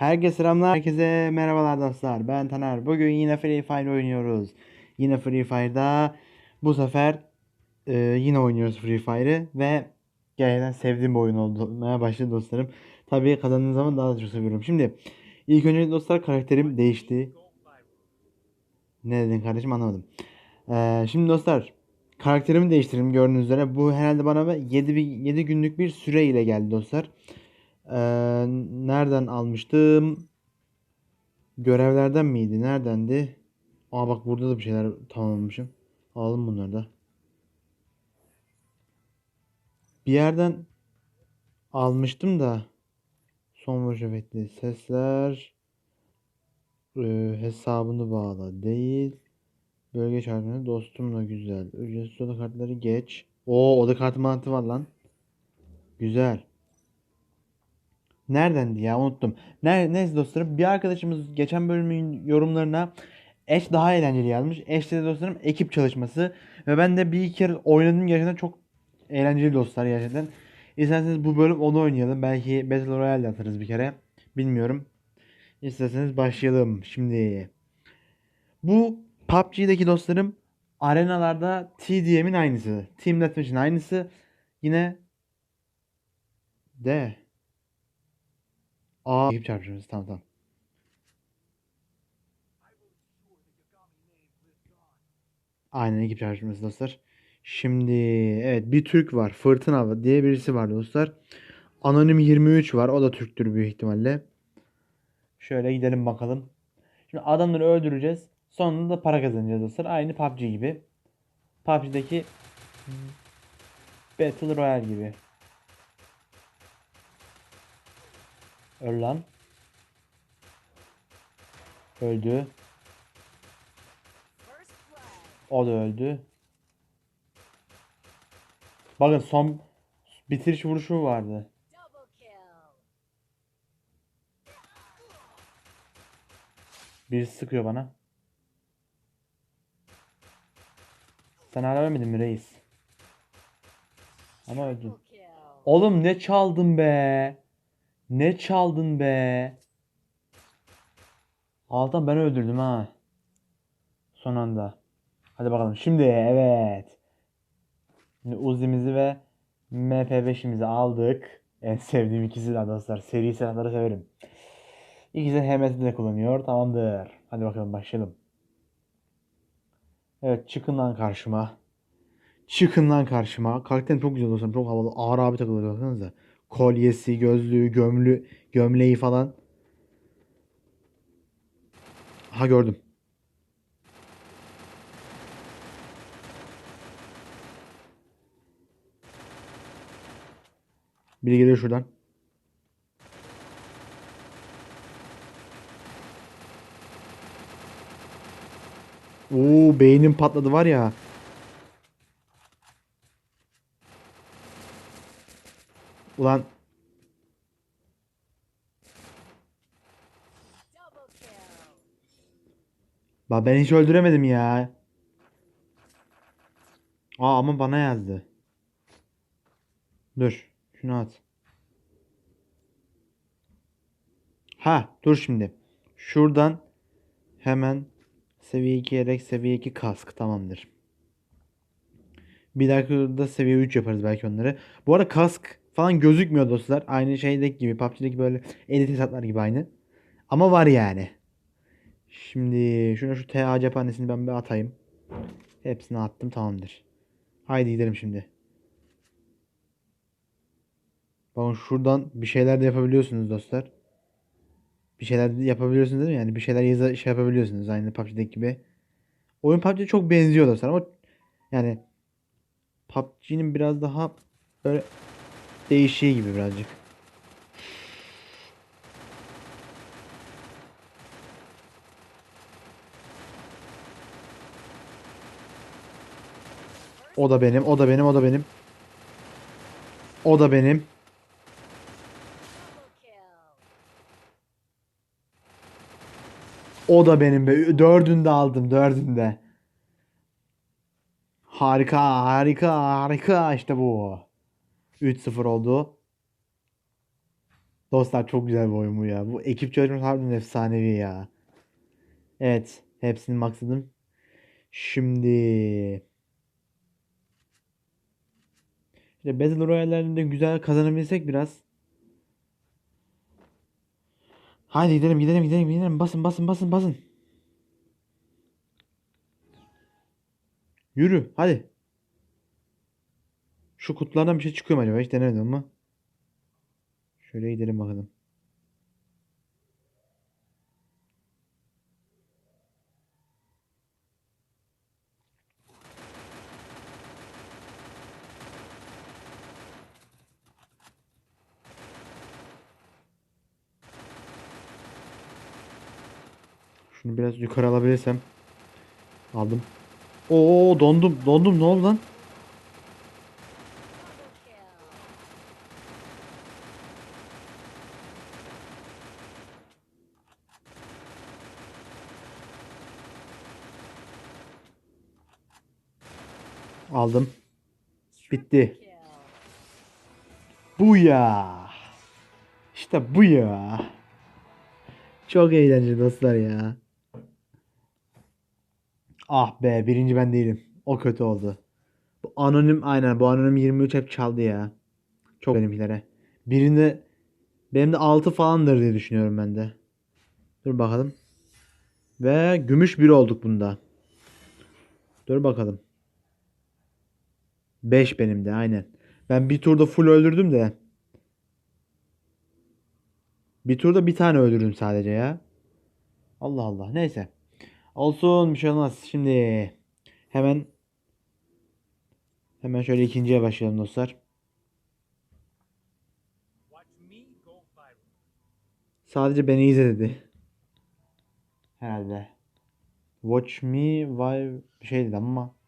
Herkese selamlar, herkese merhabalar dostlar. Ben Taner. Bugün yine Free Fire oynuyoruz. Yine Free Fire'da bu sefer e, yine oynuyoruz Free Fire'ı ve gerçekten sevdiğim bir oyun olmaya başladı dostlarım. Tabii kazandığım zaman daha da çok seviyorum. Şimdi ilk önce dostlar karakterim değişti. Ne dedin kardeşim anlamadım. E, şimdi dostlar karakterimi değiştirdim gördüğünüz üzere. Bu herhalde bana 7, 7 günlük bir süre ile geldi dostlar. Ee, nereden almıştım? Görevlerden miydi? Neredendi? Aa bak burada da bir şeyler tamamlamışım. Alalım bunları da. Bir yerden almıştım da son vuruş efekti sesler e, hesabını bağla değil. Bölge çarpımı dostumla güzel. Ücretsiz oda kartları geç. Oo oda kartı mantığı var lan. Güzel. Neredendi ya unuttum. Ne, neyse dostlarım bir arkadaşımız geçen bölümün yorumlarına eş daha eğlenceli yazmış. Eşte de dostlarım ekip çalışması. Ve ben de bir iki kere oynadım gerçekten çok eğlenceli dostlar gerçekten. İsterseniz bu bölüm onu oynayalım. Belki Battle Royale atarız bir kere. Bilmiyorum. İsterseniz başlayalım şimdi. Bu PUBG'deki dostlarım arenalarda TDM'in aynısı. Team Deathmatch'in aynısı. Yine de Aa ekip çarpışması tamam tamam. Aynen ekip çarpışması dostlar. Şimdi evet bir Türk var. Fırtına diye birisi var dostlar. Anonim 23 var. O da Türktür büyük ihtimalle. Şöyle gidelim bakalım. Şimdi adamları öldüreceğiz. Sonunda da para kazanacağız dostlar. Aynı PUBG gibi. PUBG'deki Battle Royale gibi. Öl lan. Öldü. O da öldü. Bakın son bitiriş vuruşu vardı. Birisi sıkıyor bana. Sen hala ölmedin mi reis? Ama öldün. Oğlum ne çaldın be? Ne çaldın be? Altan ben öldürdüm ha. Son anda. Hadi bakalım. Şimdi evet. Şimdi Uzi'mizi ve MP5'imizi aldık. En sevdiğim ikisi de dostlar. Seri silahları severim. İkisi de HMS'de de kullanıyor. Tamamdır. Hadi bakalım başlayalım. Evet çıkın lan karşıma. Çıkın lan karşıma. Karakterim çok güzel dostlarım. Çok havalı. Ağır abi takılıyor baksanıza. Kolyesi, gözlüğü, gömlü, gömleği falan. Ha gördüm. Biri geliyor şuradan. Oo beynim patladı var ya. Ulan. Bak ben hiç öldüremedim ya. Aa ama bana yazdı. Dur. Şunu at. Ha dur şimdi. Şuradan hemen seviye 2 yelek seviye 2 kask tamamdır. Bir dakikada seviye 3 yaparız belki onları. Bu arada kask falan gözükmüyor dostlar. Aynı şeydeki gibi PUBG'deki böyle edit hesaplar gibi aynı. Ama var yani. Şimdi şuna şu TA cephanesini ben bir atayım. Hepsini attım tamamdır. Haydi gidelim şimdi. Bakın şuradan bir şeyler de yapabiliyorsunuz dostlar. Bir şeyler de yapabiliyorsunuz değil mi? Yani bir şeyler yazı şey yapabiliyorsunuz aynı PUBG'deki gibi. Oyun PUBG'ye çok benziyor dostlar ama yani PUBG'nin biraz daha böyle değişiği gibi birazcık. O da benim, o da benim, o da benim. O da benim. O da benim be. Dördünü de aldım, dördünde. Harika, harika, harika işte bu. 3-0 oldu. Dostlar çok güzel bir oyun bu ya. Bu ekip çalışması harbiden efsanevi ya. Evet. Hepsini maksadım. Şimdi işte Battle Royale'lerinde güzel kazanabilsek biraz. Haydi gidelim gidelim gidelim gidelim. Basın basın basın basın. Yürü hadi. Şu kutulardan bir şey çıkıyor mu acaba? Hiç denemedim ama. Şöyle gidelim bakalım. Şunu biraz yukarı alabilirsem. Aldım. Oo dondum. Dondum ne oldu lan? Aldım. Bitti. Bu ya. İşte bu ya. Çok eğlenceli dostlar ya. Ah be birinci ben değilim. O kötü oldu. Bu anonim aynen bu anonim 23 hep çaldı ya. Çok benimkilere. Birinde benim de 6 falandır diye düşünüyorum ben de. Dur bakalım. Ve gümüş bir olduk bunda. Dur bakalım. 5 benim de aynen. Ben bir turda full öldürdüm de. Bir turda bir tane öldürdüm sadece ya. Allah Allah. Neyse. Olsun bir şey olmaz. Şimdi hemen hemen şöyle ikinciye başlayalım dostlar. Sadece beni izle dedi. Herhalde. Watch me while bir şey dedi ama.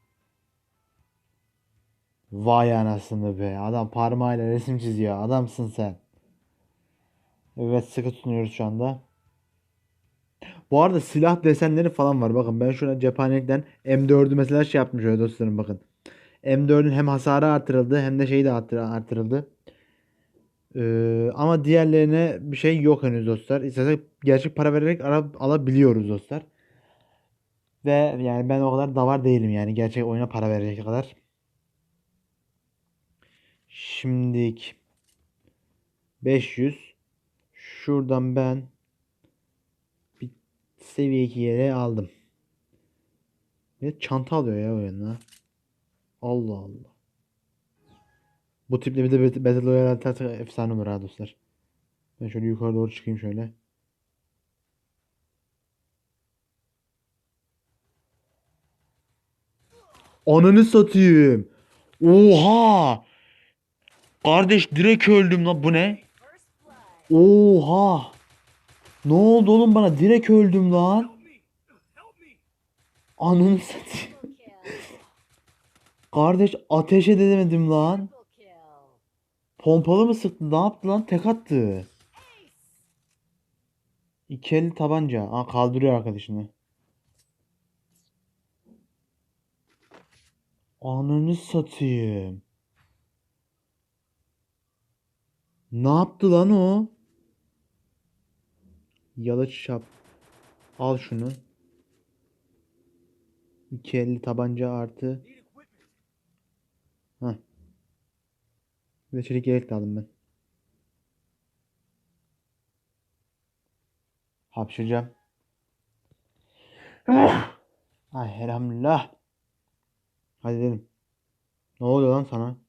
Vay anasını be. Adam parmağıyla resim çiziyor. Adamsın sen. Evet sıkı tutunuyoruz şu anda. Bu arada silah desenleri falan var. Bakın ben şuna cephanelikten M4'ü mesela şey yaptım şöyle dostlarım bakın. M4'ün hem hasarı artırıldı hem de şeyi de artır- artırıldı. Ee, ama diğerlerine bir şey yok henüz dostlar. İstersek gerçek para vererek alabiliyoruz dostlar. Ve yani ben o kadar davar değilim yani gerçek oyuna para verecek kadar. Şimdilik 500 şuradan ben bir seviye 2 yere aldım. Ve çanta alıyor ya oyuna. Allah Allah. Bu tiple bir de Bat- Battle Royale atarsak efsane olur ha dostlar. Ben şöyle yukarı doğru çıkayım şöyle. Ananı satayım. Oha! Kardeş direkt öldüm lan. Bu ne? Oha! Ne oldu oğlum bana? Direkt öldüm lan. Satayım. Kardeş ateş edemedim lan. Pompalı mı sıktı? Ne yaptı lan? Tek attı. İki elli tabanca. Aa kaldırıyor arkadaşını. Ananı satayım. Ne yaptı lan o? Yalıç şap. Al şunu. 250 tabanca artı. Heh. Bir de çelik yelek de aldım ben. Hapşıracağım. Ay elhamdülillah. Hadi dedim. Ne oluyor lan sana?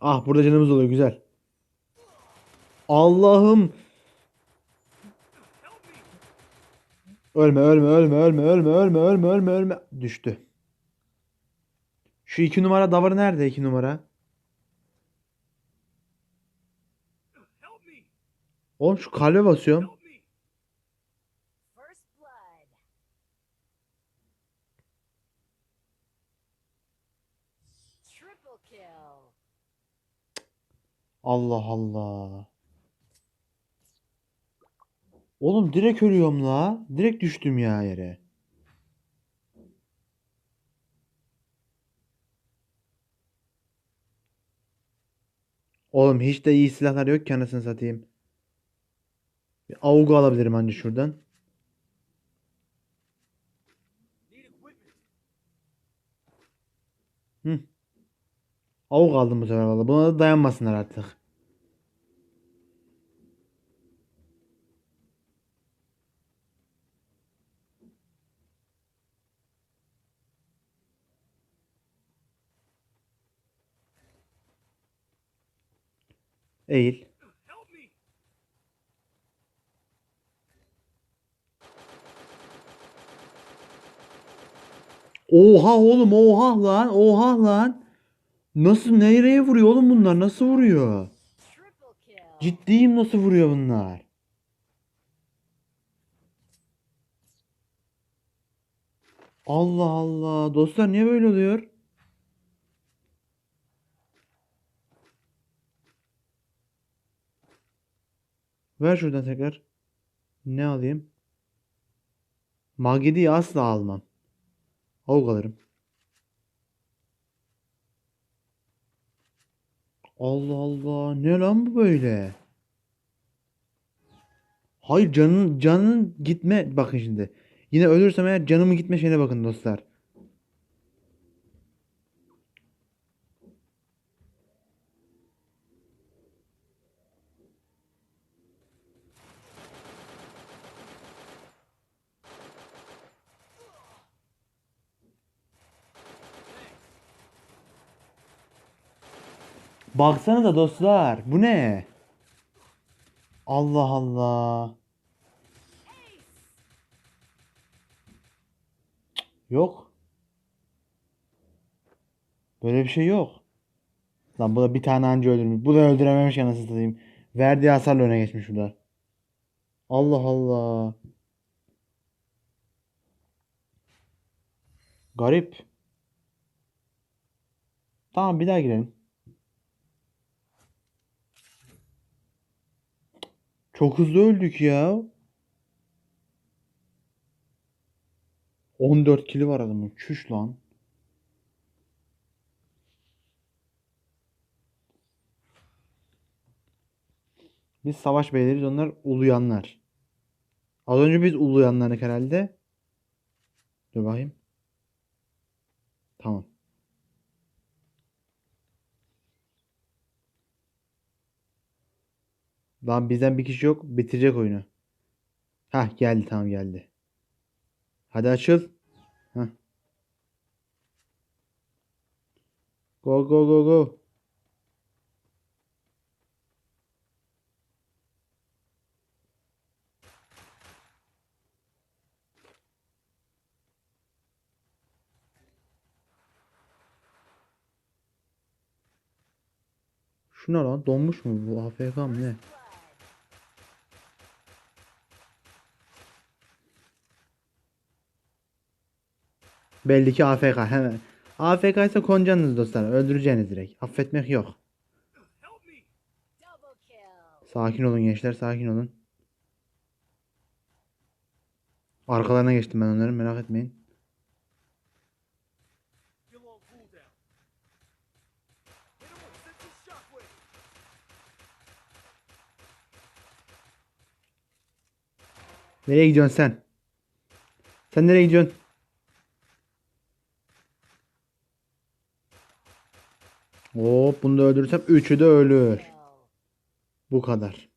Ah burada canımız oluyor güzel. Allah'ım. Ölme ölme ölme ölme ölme ölme ölme ölme ölme. Düştü. Şu iki numara davarı nerede iki numara? Oğlum şu kalbe basıyorum. Allah Allah. Oğlum direkt ölüyorum la. Direkt düştüm ya yere. Oğlum hiç de iyi silahlar yok ki satayım. Bir avugu alabilirim anca şuradan. Hı. Avuk aldım bu sefer valla. Buna da dayanmasınlar artık. Eğil. Oha oğlum oha lan oha lan. Nasıl nereye vuruyor oğlum bunlar nasıl vuruyor? Ciddiyim nasıl vuruyor bunlar? Allah Allah dostlar niye böyle oluyor? Ver şuradan tekrar. Ne alayım? Magedi'yi asla almam. Avuk alırım. Allah Allah. Ne lan bu böyle? Hayır canın canın gitme bakın şimdi. Yine ölürsem eğer canımın gitme şeyine bakın dostlar. Baksanıza dostlar. Bu ne? Allah Allah. Yok. Böyle bir şey yok. Lan bu da bir tane anca öldürmüş. Bu da öldürememiş anasını satayım. Verdiği hasarla öne geçmiş bu da. Allah Allah. Garip. Tamam bir daha girelim. Çok hızlı öldük ya. 14 kili var adamın. Çüş lan. Biz savaş beyleriz onlar uluyanlar. Az önce biz uluyanlardık herhalde. Dur bakayım. Tamam. Lan bizden bir kişi yok. Bitirecek oyunu. Hah geldi tamam geldi. Hadi açıl. Hah. Go go go go. Şu ne lan? Donmuş mu bu? AFK mı ne? Belli ki AFK hemen. AFK ise konacaksınız dostlar. Öldüreceğiniz direkt. Affetmek yok. Sakin olun gençler sakin olun. Arkalarına geçtim ben onların merak etmeyin. Nereye gidiyorsun sen? Sen nereye gidiyorsun? Hop bunu da öldürürsem üçü de ölür. Bu kadar.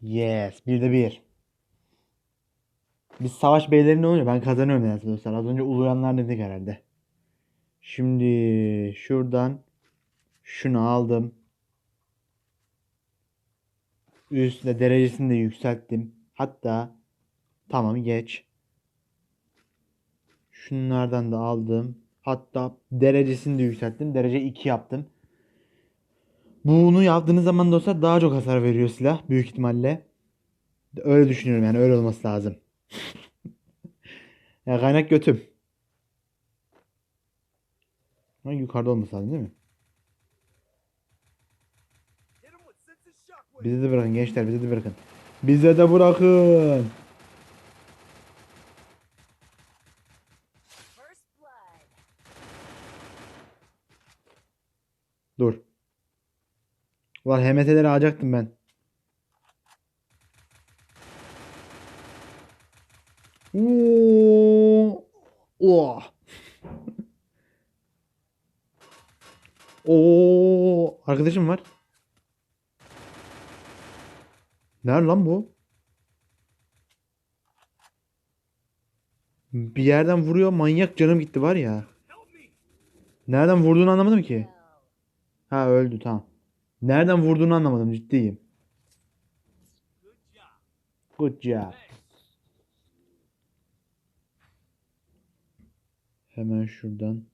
Yes. Bir de bir. Biz savaş beylerine oynuyor. Ben kazanıyorum nedense dostlar. Az önce uluyanlar dedik herhalde. Şimdi şuradan şunu aldım. Üstüne derecesini de yükselttim. Hatta tamam geç. Şunlardan da aldım. Hatta derecesini de yükselttim. Derece 2 yaptım. Bunu yaptığınız zaman dostlar daha çok hasar veriyor silah büyük ihtimalle. Öyle düşünüyorum yani öyle olması lazım. ya kaynak götüm. Ha, yukarıda olması lazım değil mi? Bize de bırakın gençler bize de bırakın. Bize de bırakın. Dur. Ulan HMT'leri alacaktım ben. Oo. Oh. Oo. Arkadaşım var. Nerede lan bu? Bir yerden vuruyor manyak canım gitti var ya. Nereden vurduğunu anlamadım ki. Ha öldü tamam. Nereden vurduğunu anlamadım ciddiyim. Good job. Hemen şuradan.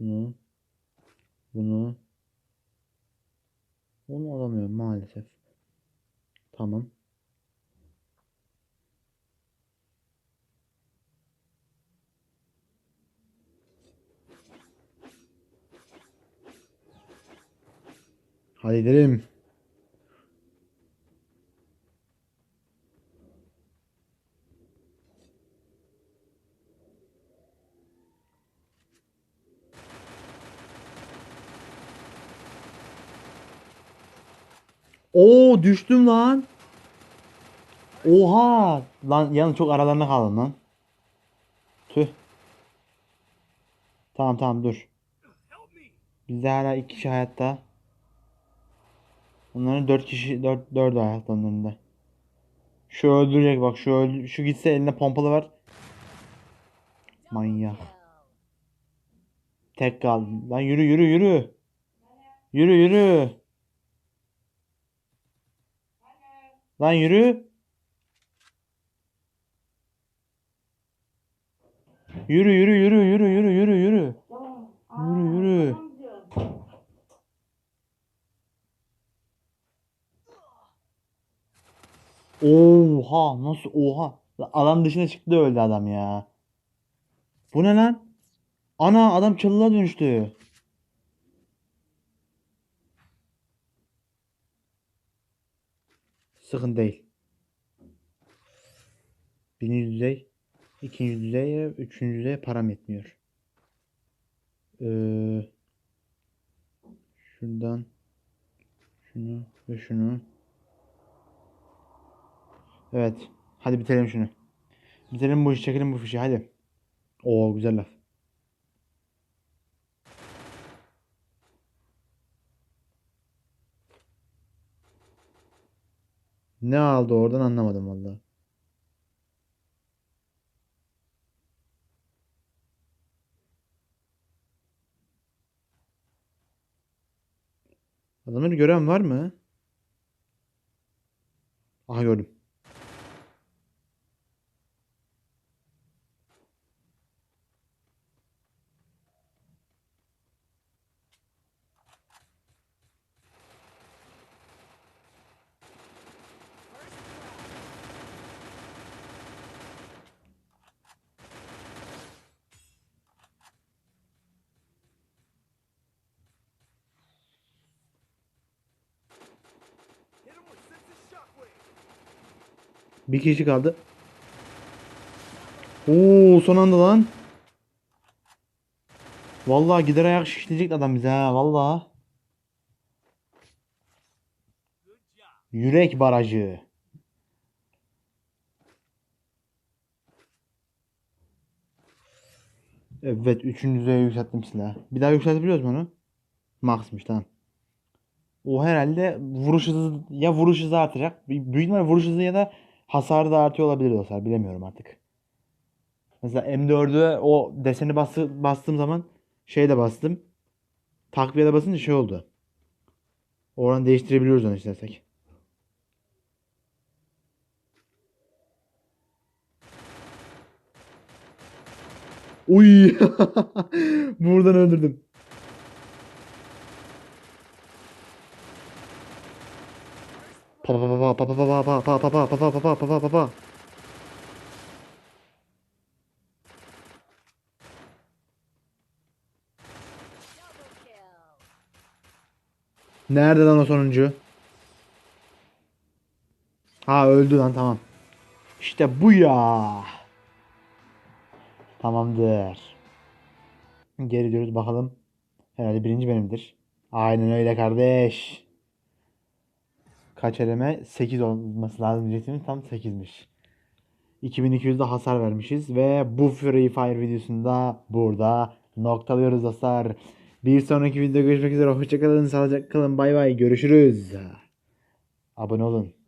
Bunu. Bunu. Onu alamıyorum maalesef. Tamam. Hadi gidelim. Oo düştüm lan. Oha. Lan yalnız çok aralarında kaldım lan. Tüh. Tamam tamam dur. Bizde hala iki kişi hayatta. Onların dört kişi dört dört hayatta onların da. Şu öldürecek bak şu öldü, şu gitse elinde pompalı. Double Manyak. Tek kaldı. Lan yürü yürü yürü. Yürü yürü. Lan. Yürü yürü yürü yürü yürü yürü yürü. Yürü yürü. Oha nasıl oha. Lan Alan dışına çıktı öldü adam ya. Bu ne lan? Ana adam çalığa dönüştü. Sıkıntı değil. Birinci düzey, ikinci düzey, üçüncü düzey param yetmiyor. Ee, şuradan şunu ve şunu. Evet. Hadi bitirelim şunu. Bitirelim bu işi, çekelim bu fişi hadi. Oo güzel laf. Ne aldı oradan anlamadım vallahi. Adamları gören var mı? Aha gördüm. Bir kişi kaldı. Oo son anda lan. Vallahi gider ayak şişleyecek adam bize ha vallahi. Yürek barajı. Evet, üçüncü düzeye yükselttim silahı. Bir daha yükseltebiliyoruz mu onu? Max'mış tamam. O herhalde vuruş hızı ya vuruş hızı artacak. Büyük ihtimalle vuruş hızı ya da hasarı da artıyor olabilir dostlar. Bilemiyorum artık. Mesela M4'e o deseni bastı, bastığım zaman şey de bastım. Takviyede basınca şey oldu. Oradan değiştirebiliyoruz onu istersek. Uy. Buradan öldürdüm. Pa pa pa pa pa pa pa pa pa pa pa pa pa pa pa pa pa. Nerede lan o sonuncu? Ha öldü lan tamam. İşte bu ya. Tamamdır. Geri diyoruz bakalım. Herhalde birinci benimdir. Aynen öyle kardeş. Kaç eleme? 8 olması lazım diyecektim. Tam 8'miş. 2200'de hasar vermişiz ve bu Free Fire videosunda burada noktalıyoruz dostlar. Bir sonraki videoda görüşmek üzere. Hoşçakalın. Sağlıcakla kalın. Bay bay. Görüşürüz. Abone olun.